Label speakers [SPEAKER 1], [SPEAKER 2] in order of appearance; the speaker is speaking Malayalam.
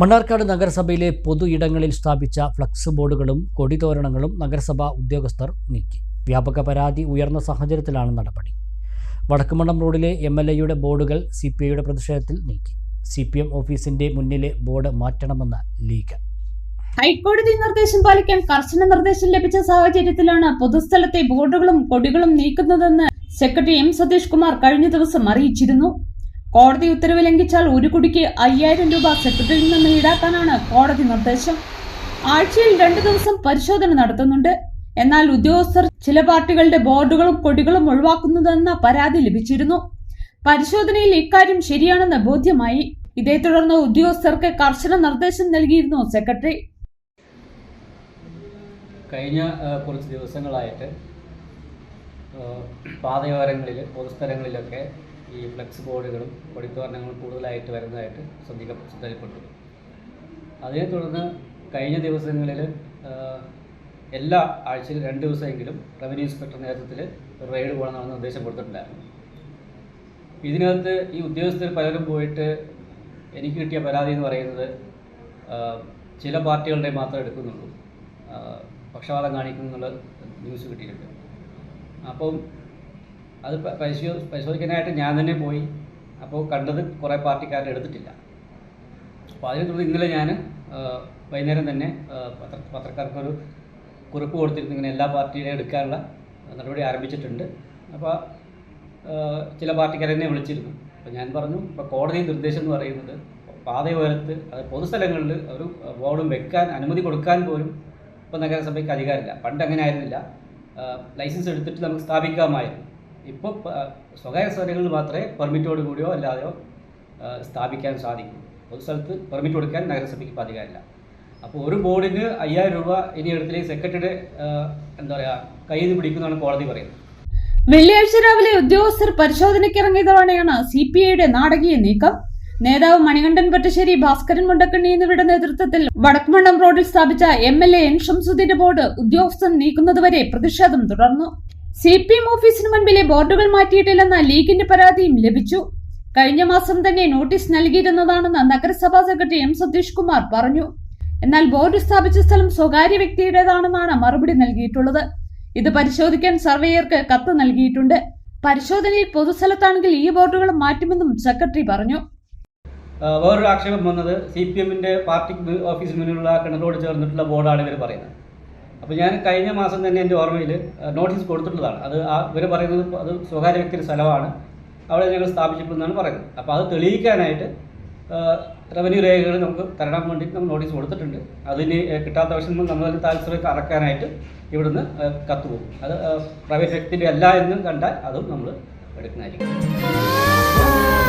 [SPEAKER 1] മണ്ണാർക്കാട് നഗരസഭയിലെ പൊതു ഇടങ്ങളിൽ സ്ഥാപിച്ച ഫ്ലക്സ് ബോർഡുകളും കൊടിതോരണങ്ങളും നഗരസഭാ ഉദ്യോഗസ്ഥർ നീക്കി. വ്യാപക പരാതി ഉയർന്ന സാഹചര്യത്തിലാണ് നടപടി. വടക്കുമണ്ണം റോഡിലെ എം എൽ എയുടെ ബോർഡുകൾ സി പി ഐയുടെ പ്രതിഷേധത്തിൽ നീക്കി. സി പി എം ഓഫീസിന്റെ മുന്നിലെ ബോർഡ് മാറ്റണമെന്ന് ലീഗ്.
[SPEAKER 2] ഹൈക്കോടതി നിർദ്ദേശം പാലിക്കാൻ കർശന നിർദ്ദേശം ലഭിച്ച സാഹചര്യത്തിലാണ് പൊതുസ്ഥലത്തെ ബോർഡുകളും കൊടികളും നീക്കുന്നതെന്ന് സെക്രട്ടറി എം സതീഷ് കുമാർ കഴിഞ്ഞ ദിവസം അറിയിച്ചിരുന്നു. കോടതി ഉത്തരവ് ലംഘിച്ചാൽ ഒരു കുടിക്ക് അയ്യായിരം രൂപ സെക്രട്ടറിയിൽ നിന്ന് ഈടാക്കാനാണ് കോടതി നിർദ്ദേശം. ആഴ്ചയിൽ രണ്ടു ദിവസം പരിശോധന നടത്തുന്നുണ്ട്. എന്നാൽ ഉദ്യോഗസ്ഥർ ചില പാർട്ടികളുടെ ബോർഡുകളും കൊടികളും ഒഴിവാക്കുന്നതെന്ന പരാതി ലഭിച്ചിരുന്നു. പരിശോധനയിൽ ഇക്കാര്യം ശരിയാണെന്ന് ബോധ്യമായി. ഇതേ തുടർന്ന് ഉദ്യോഗസ്ഥർക്ക് കർശന നിർദ്ദേശം നൽകിയിരുന്നു സെക്രട്ടറി.
[SPEAKER 3] കഴിഞ്ഞ കുറച്ച് ദിവസങ്ങളായിട്ട് പാതയോരങ്ങളിൽ പൊതുസ്ഥലങ്ങളിലൊക്കെ ഈ ഫ്ലെക്സ് ബോർഡുകളും കൊടിത്തോരണങ്ങളും കൂടുതലായിട്ട് വരുന്നതായിട്ട് ശ്രദ്ധിക്ക ശ്രദ്ധയിൽപ്പെട്ടു. അതിനെ തുടർന്ന് കഴിഞ്ഞ ദിവസങ്ങളിൽ എല്ലാ ആഴ്ചയിലും രണ്ട് ദിവസമെങ്കിലും റവന്യൂ ഇൻസ്പെക്ടർ നേതൃത്വത്തിൽ റെയ്ഡ് പോകണമെന്ന് നിർദ്ദേശം കൊടുത്തിട്ടുണ്ടായിരുന്നു. ഇതിനകത്ത് ഈ ഉദ്യോഗസ്ഥർ പലരും പോയിട്ട് എനിക്ക് കിട്ടിയ പരാതി എന്ന് പറയുന്നത് ചില പാർട്ടികളുടെ മാത്രമേ എടുക്കുന്നുള്ളൂ. പക്ഷപാതം കാണിക്കുന്നുള്ള ന്യൂസ് കിട്ടിയിട്ടുണ്ട്. അപ്പം അത് പരിശോ പരിശോധിക്കാനായിട്ട് ഞാൻ തന്നെ പോയി. അപ്പോൾ കണ്ടത് കുറേ പാർട്ടിക്കാരുടെ എടുത്തിട്ടില്ല അപ്പോൾ അതിനെ തുടർന്ന് ഇന്നലെ ഞാൻ വൈകുന്നേരം തന്നെ പത്ര പത്രക്കാർക്കൊരു കുറിപ്പ് കൊടുത്തിരുന്നു. ഇങ്ങനെ എല്ലാ പാർട്ടിയുടെയും എടുക്കാനുള്ള നടപടി ആരംഭിച്ചിട്ടുണ്ട്. അപ്പോൾ ചില പാർട്ടിക്കാരെ എന്നെ വിളിച്ചിരുന്നു. അപ്പോൾ ഞാൻ പറഞ്ഞു ഇപ്പോൾ കോടതി നിർദ്ദേശം എന്ന് പറയുന്നത് പാതയോരത്ത് അത് പൊതുസ്ഥലങ്ങളിൽ ഒരു ബോർഡും വെക്കാൻ അനുമതി കൊടുക്കാൻ പോലും ഇപ്പോൾ നഗരസഭയ്ക്ക് അധികാരമില്ല. പണ്ട് അങ്ങനെ ആയിരുന്നില്ല. ലൈസൻസ് എടുത്തിട്ട് നമുക്ക് സ്ഥാപിക്കാമായിരുന്നു. ഇപ്പോൾ സ്വകാര്യ സ്ഥലങ്ങളിൽ മാത്രമേ പെർമിറ്റോട് കൂടിയോ അല്ലാതെയോ സ്ഥാപിക്കാൻ സാധിക്കൂ. പൊതുസ്ഥലത്ത് പെർമിറ്റ് കൊടുക്കാൻ നഗരസഭയ്ക്ക് ഇപ്പോൾ അധികാരമില്ല. അപ്പോൾ ഒരു ബോർഡിന് അയ്യായിരം രൂപ ഇനി എടുത്തില്ലെങ്കിൽ സെക്രട്ടറിയുടെ എന്താ പറയുക കയ്യിൽ പിടിക്കുന്നതാണ് കോടതി പറയുന്നത്.
[SPEAKER 2] വെള്ളിയാഴ്ച രാവിലെ ഉദ്യോഗസ്ഥർ പരിശോധനയ്ക്കിറങ്ങിയതോടെയാണ് സി പി ഐയുടെ നാടകീയ നീക്കം. നേതാവ് മണികണ്ഠൻ പറ്റശ്ശേരി ഭാസ്കരൻ മുണ്ടക്കണ്ണി എന്നിവരുടെ നേതൃത്വത്തിൽ വടക്കുമണ്ണം റോഡിൽ സ്ഥാപിച്ച എം എൽ എൻ ഷംസുദ്ദീന്റെ ബോർഡ് ഉദ്യോഗസ്ഥൻ നീക്കുന്നതുവരെ പ്രതിഷേധം തുടർന്നു. സി പി എം ഓഫീസിന് മുൻപിലെ ബോർഡുകൾ മാറ്റിയിട്ടില്ലെന്ന ലീഗിന്റെ പരാതിയും ലഭിച്ചു. കഴിഞ്ഞ മാസം തന്നെ നോട്ടീസ് നൽകിയിരുന്നതാണെന്ന് നഗരസഭാ സെക്രട്ടറി എം സതീഷ് കുമാർ പറഞ്ഞു. എന്നാൽ ബോർഡ് സ്ഥാപിച്ച സ്ഥലം സ്വകാര്യ വ്യക്തിയുടേതാണെന്നാണ് മറുപടി നൽകിയിട്ടുള്ളത്. ഇത് പരിശോധിക്കാൻ സർവേയർക്ക് കത്ത് നൽകിയിട്ടുണ്ട്. പരിശോധനയിൽ പൊതുസ്ഥലത്താണെങ്കിൽ ഈ ബോർഡുകൾ മാറ്റുമെന്നും സെക്രട്ടറി പറഞ്ഞു.
[SPEAKER 3] വേറൊരു ആക്ഷേപം വന്നത് സി പി എമ്മിന്റെ പാർട്ടി ഓഫീസിന് മുന്നിലുള്ള കിണറോട് ചേർന്നിട്ടുള്ള ബോർഡാണ് ഇവർ പറയുന്നത്. അപ്പോൾ ഞാൻ കഴിഞ്ഞ മാസം തന്നെ എന്റെ ഓർമ്മയിൽ നോട്ടീസ് കൊടുത്തിട്ടുള്ളതാണ്. അത് ആ ഇവർ പറയുന്നത് അത് സ്വകാര്യ വ്യക്തിയുടെ സ്ഥലമാണ്. അവിടെ ഞങ്ങൾ സ്ഥാപിച്ചിട്ടുണ്ടെന്നാണ് പറയുന്നത്. അപ്പോൾ അത് തെളിയിക്കാനായിട്ട് റവന്യൂ രേഖകൾ നമുക്ക് തരണം വേണ്ടി നമ്മൾ നോട്ടീസ് കൊടുത്തിട്ടുണ്ട്. അതിന് കിട്ടാത്ത പക്ഷം നമ്മൾ താല്പര്യം അടക്കാനായിട്ട് ഇവിടുന്ന് കത്തുപോകും. കത്ത് പോകും അത് പ്രൈവറ്റ് വ്യക്തിയുടെ അല്ല എന്ന് കണ്ടാൽ അതും നമ്മൾ എടുക്കുന്നതായിരിക്കും.